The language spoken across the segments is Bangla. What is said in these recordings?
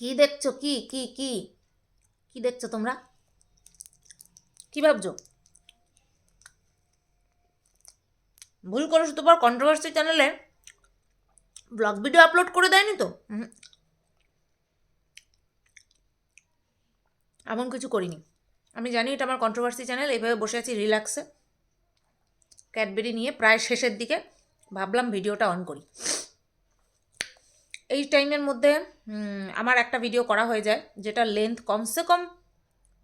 কি দেখছ? কি কি কি? কি দেখছ তোমরা? কি ভাবছ? ভুল করেছ তোমার কন্ট্রোভার্সি চ্যানেলে ব্লগ ভিডিও আপলোড করে দেয়নি তো। এমন কিছু করিনি। আমি জানি এটা আমার কন্ট্রোভার্সি চ্যানেল এইভাবে বসে আছি রিল্যাক্সে ক্যাডবেরি নিয়ে প্রায় শেষের দিকে ভাবলাম ভিডিওটা অন করি। এই টাইমের মধ্যে আমার একটা ভিডিও করা হয়ে যায়, যেটা লেন্থ কমসে কম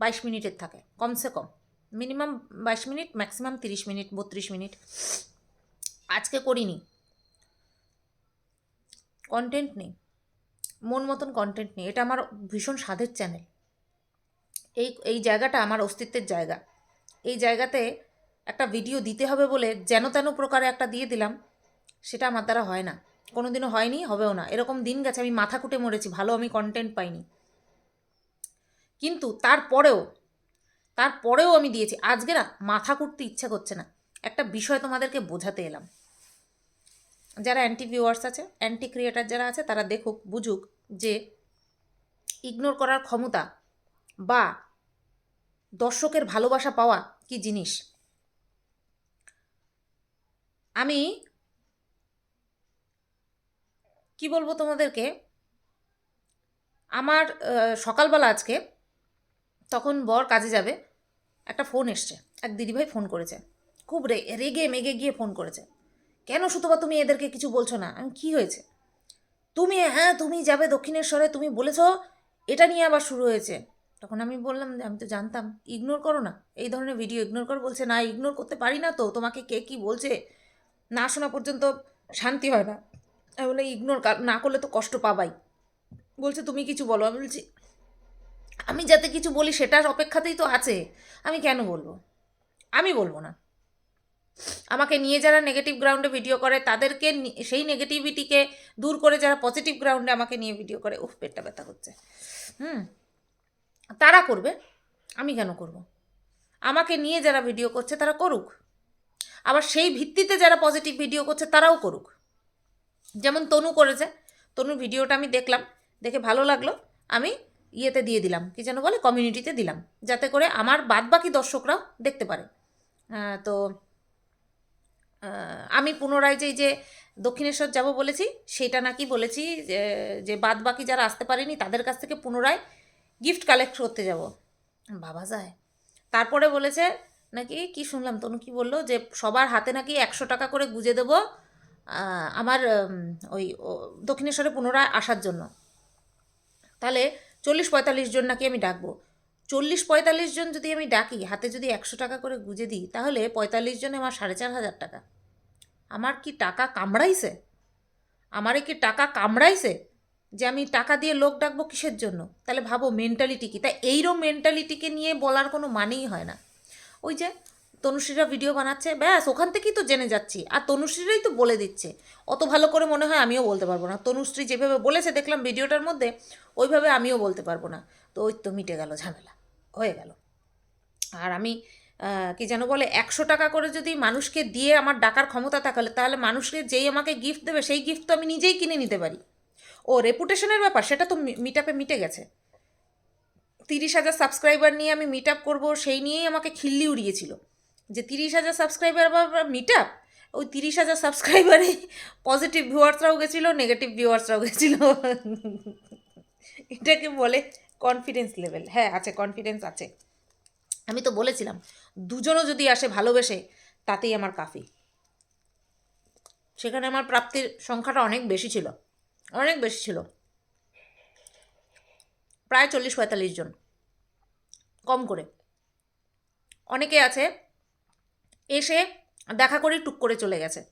বাইশ মিনিটের থাকে, কমসে কম। মিনিমাম বাইশ মিনিট ম্যাক্সিমাম তিরিশ মিনিট, বত্রিশ মিনিট। আজকে করিনি। কন্টেন্ট নেই। মন মতন কন্টেন্ট নেই। এটা আমার ভীষণ স্বাদের চ্যানেল এই এই জায়গাটা আমার অস্তিত্বের জায়গা। এই জায়গাতে একটা ভিডিও দিতে হবে বলে যেন তেন প্রকারে একটা দিয়ে দিলাম, সেটা আমার দ্বারা হয় না। কোনো দিনও হয়নি, হবেও না। এরকম দিন গেছে, আমি মাথা কুটে মরেছি, ভালো আমি কন্টেন্ট পাইনি। কিন্তু তারপরেও তারপরেও আমি দিয়েছি। আজকে না, মাথা কুটতে ইচ্ছা করছে না। একটা বিষয় তোমাদেরকে বোঝাতে এলাম। যারা অ্যান্টি ভিউয়ার্স আছে অ্যান্টি ক্রিয়েটার যারা আছে, তারা দেখুক, বুঝুক যে ইগনোর করার ক্ষমতা বা দর্শকের ভালোবাসা পাওয়া কি জিনিস? আমি কি বলব তোমাদেরকে? আমার সকালবেলা আজকে তখন বর কাজে যাবে, একটা ফোন এসছে। এক দিদিভাই ফোন করেছে। খুব রে, রেগে মেগে গিয়ে ফোন করেছে। কেন সুতবা তুমি এদেরকে কিছু বলছো না? আমি কি হয়েছে? তুমি হ্যাঁ তুমি যাবে দক্ষিণেশ্বরে, তুমি বলেছ এটা নিয়ে আবার শুরু হয়েছে। তখন আমি বললাম যে আমি তো জানতাম ইগনোর করো না। এই ধরনের ভিডিও ইগনোর করো, বলছে, না ইগনোর করতে পারি না তো। তোমাকে কে কি বলছে? না শোনা পর্যন্ত শান্তি হয় না। আমি বলে ইগনোর না করলে তো কষ্ট পাবাই। বলছে, তুমি কিছু বলো। আমি বলছি, আমি যাতে কিছু বলি সেটার অপেক্ষাতেই তো আছে। আমি কেন বলব? আমি বলব না। আমাকে নিয়ে যারা নেগেটিভ গ্রাউন্ডে ভিডিও করে, তাদেরকে সেই নেগেটিভিটিকে দূর করে যারা পজিটিভ গ্রাউন্ডে আমাকে নিয়ে ভিডিও করে, উফ, পেটটা ব্যথা করছে। হুম? তারা করবে, আমি কেন করব? আমাকে নিয়ে যারা ভিডিও করছে, তারা করুক। আবার সেই ভিত্তিতে যারা পজিটিভ ভিডিও করছে, তারাও করুক। যেমন তনু করেছে। তনুর ভিডিওটা আমি দেখলাম, দেখে ভালো লাগল। আমি ইয়েতে দিয়ে দিলাম, কি যেন বলে কমিউনিটিতে দিলাম, যাতে করে আমার বাদবাকি দর্শকরাও দেখতে পারে। তো আমি পুনরায় যেই যে দক্ষিণেশ্বর যাব বলেছি, সেটা নাকি বলেছি যে বাদ বাকি যারা আসতে পারেনি, তাদের কাছ থেকে পুনরায় গিফট কালেক্ট করতে যাব। বাবা যায়। তারপরে বলেছে নাকি, কি শুনলাম, তনু কি বলল যে, সবার হাতে নাকি একশো টাকা করে গুজে দেবো আমার ওই দক্ষিণেশ্বরে পুনরায় আসার জন্য। তাহলে চল্লিশ পঁয়তাল্লিশ জন নাকি আমি ডাকবো? চল্লিশ পঁয়তাল্লিশ জন যদি আমি ডাকি, হাতে যদি একশো টাকা করে গুঁজে দিই, তাহলে পঁয়তাল্লিশ জনে আমার সাড়ে চার হাজার টাকা। আমার কি টাকা কামড়াইছে? আমারে কি টাকা কামড়াইছে যে আমি টাকা দিয়ে লোক ডাকবো কিসের জন্য? তাহলে ভাবো মেন্টালিটি কি? তাই এইরকম মেন্টালিটিকে নিয়ে বলার কোনো মানেই হয় না। ওই যে তনুশ্রীরা ভিডিও বানাচ্ছে। ব্যাস, ওখান থেকেই তো জেনে যাচ্ছি। আর তনুশ্রীরাই তো বলে দিচ্ছে। অত ভালো করে মনে হয় আমিও বলতে পারব না। তনুশ্রী যেভাবে বলেছে, দেখলাম ভিডিওটার মধ্যে, ওইভাবে আমিও বলতে পারব না। তো ওই তো মিটে গেল ঝামেলা। হয়ে গেল। আর আমি কি যেন বলে, একশো টাকা করে যদি মানুষকে দিয়ে আমার ডাকার ক্ষমতা থাকলে তাহলে মানুষকে যেই আমাকে গিফট দেবে, সেই গিফট তো আমি নিজেই কিনে নিতে পারি। ও রেপুটেশনের ব্যাপার, সেটা তো মিট আপে মিটে গেছে। তিরিশ হাজার সাবস্ক্রাইবার নিয়ে আমি মিট আপ করব, সেই নিয়েই আমাকে খিল্লি উড়িয়েছিল। যে তিরিশ হাজার সাবস্ক্রাইবার বা মিট আপ ওই তিরিশ হাজার সাবস্ক্রাইবারে পজিটিভ ভিউয়ার্সরাও গেছিল নেগেটিভ ভিউয়ার্সরাও গেছিল। এটাকে বলে কনফিডেন্স লেভেল হ্যাঁ আছে কনফিডেন্স আছে। আমি তো বলেছিলাম, দুজনও যদি আসে ভালোবেসে, তাতেই আমার কাফি। সেখানে আমার প্রাপ্তির সংখ্যাটা অনেক বেশি ছিল, অনেক বেশি ছিল। প্রায় চল্লিশ পঁয়তাল্লিশ জন, কম করে। অনেকে আছে এসে দেখা করেই টুক করে চলে গেছে।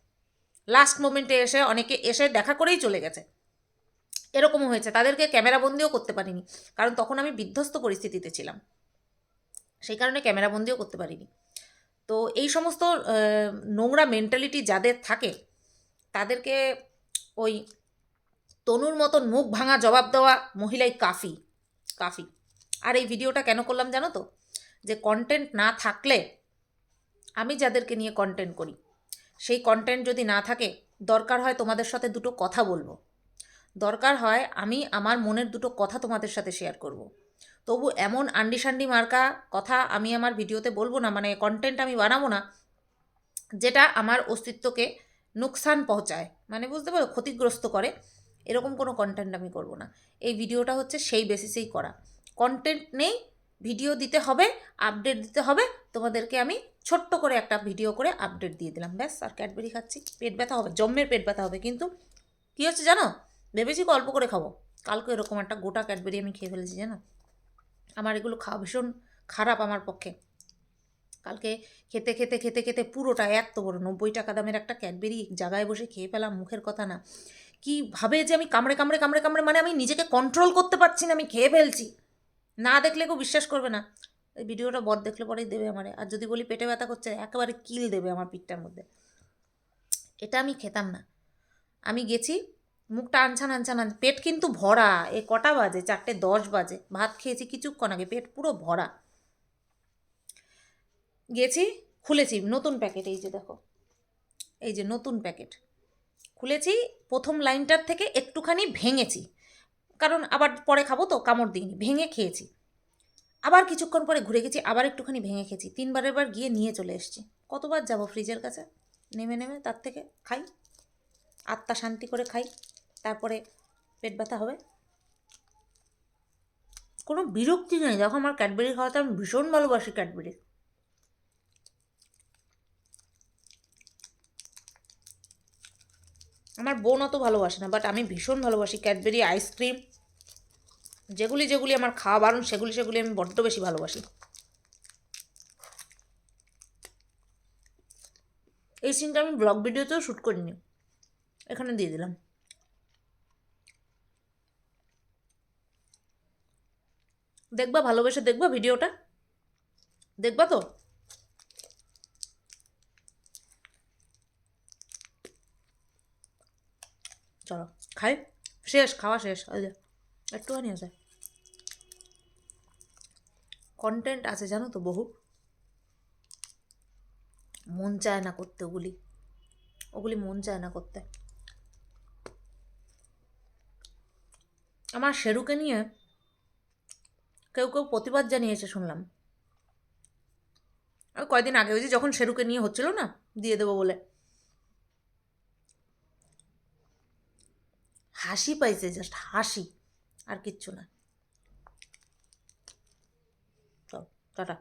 লাস্ট মোমেন্টে এসে অনেকে এসে দেখা করেই চলে গেছে। এরকমও হয়েছে। তাদেরকে ক্যামেরাবন্দিও করতে পারিনি। কারণ তখন আমি বিধ্বস্ত পরিস্থিতিতে ছিলাম। সেই কারণে ক্যামেরাবন্দিও করতে পারিনি। তো এই সমস্ত নোংরা মেন্টালিটি যাদের থাকে, তাদেরকে ওই তনুর মতন মুখ ভাঙা জবাব দেওয়া মহিলাই কাফি কাফি। আর এই ভিডিওটা কেন করলাম জানো তো? যে কন্টেন্ট না থাকলে আমি যাদেরকে নিয়ে কন্টেন্ট করি, সেই কন্টেন্ট যদি না থাকে, দরকার হয় তোমাদের সাথে দুটো কথা বলব। দরকার হয় আমি আমার মনের দুটো কথা তোমাদের সাথে শেয়ার করব। তবু এমন আন্ডি সান্ডি মার্কা কথা আমি আমার ভিডিওতে বলব না মানে কন্টেন্ট আমি বানাবো না, যেটা আমার অস্তিত্বকে নুকসান পৌঁছায় মানে বুঝতে পারো, ক্ষতিগ্রস্ত করে, এরকম কোনো কন্টেন্ট আমি করব না। এই ভিডিওটা হচ্ছে সেই বেসিসেই করা। কন্টেন্ট নেই ভিডিও দিতে হবে আপডেট দিতে হবে তোমাদেরকে আমি ছোট্ট করে একটা ভিডিও করে আপডেট দিয়ে দিলাম। ব্যাস, আর ক্যাডবেরি খাচ্ছি। পেট ব্যথা হবে জম্মের পেট ব্যথা হবে। কিন্তু কী হচ্ছে জানো? ভেবেছি অল্প করে খাব। কালকে এরকম একটা গোটা ক্যাডবেরি আমি খেয়ে ফেলেছি, জানো? আমার এগুলো খাওয়া ভীষণ খারাপ আমার পক্ষে। কালকে খেতে খেতে খেতে খেতে পুরোটা এত বড় নব্বই টাকা দামের একটা ক্যাডবেরি জায়গায় বসে খেয়ে ফেলাম মুখের কথা না। কীভাবে যে আমি কামড়ে কামড়ে কামড়ে কামড়ে মানে আমি নিজেকে কন্ট্রোল করতে পারছি না, আমি খেয়ে ফেলছি। না দেখলে কেউ বিশ্বাস করবে না। এই ভিডিওটা বদ দেখলে পরেই দেবে আমারে। আর যদি বলি পেটে ব্যথা করছে, একেবারে কিল দেবে আমার পিঠটার মধ্যে। এটা আমি খেতাম না। আমি গেছি, মুখটা আনছান আনছান আন পেট কিন্তু ভরা। এ কটা বাজে? চারটে দশ বাজে। ভাত খেয়েছি কিছুক্ষণ আগে, পেট পুরো ভরা। গেছি, খুলেছি নতুন প্যাকেট, এই যে দেখো। এই যে নতুন প্যাকেট। খুলেছি, প্রথম লাইনটার থেকে একটুখানি ভেঙেছি। কারণ আবার পরে খাব তো, কামড় দিইনি। ভেঙে খেয়েছি। আবার কিছুক্ষণ পরে ঘুরে গেছি, আবার একটুখানি ভেঙে খেয়েছি। তিনবারের বার গিয়ে নিয়ে চলে এসেছি। কতবার যাব ফ্রিজের কাছে? নেমে নেমে তার থেকে খাই। আত্মা শান্তি করে খাই। তারপরে পেট ব্যথা হবে। কোনো বিরক্তি নেই। দেখো আমার ক্যাডবেরি খাওয়াতে আমি ভীষণ ভালোবাসি ক্যাডবেরি। আমার বোন অত ভালোবাসে না বাট আমি ভীষণ ভালোবাসি ক্যাডবেরি, আইসক্রিম। যেগুলি যেগুলি আমার খাওয়া বারণ, সেগুলি সেগুলি আমি বড্ড বেশি ভালোবাসি। এই সিনটা আমি ব্লগ ভিডিওতেও শ্যুট করিনি। এখানে দিয়ে দিলাম। দেখবা, ভালোবেসে দেখবা ভিডিওটা। দেখবা তো? চলো, খাই। শেষ, খাওয়া শেষ যে একটুখানি আছে। কন্টেন্ট আছে, জানো তো বহু। মন চায় না করতে ওগুলি। ওগুলি মন চায় না করতে। আমার শেরুকে নিয়ে কেউ কেউ প্রতিবাদ জানিয়েছে, শুনলাম। ওই কয়দিন আগে, ওই যে যখন শেরুকে নিয়ে হচ্ছিল না, দিয়ে দেবো বলে। হাসি পাইছে জাস্ট হাসি। আর কিচ্ছু না। চল টাটা।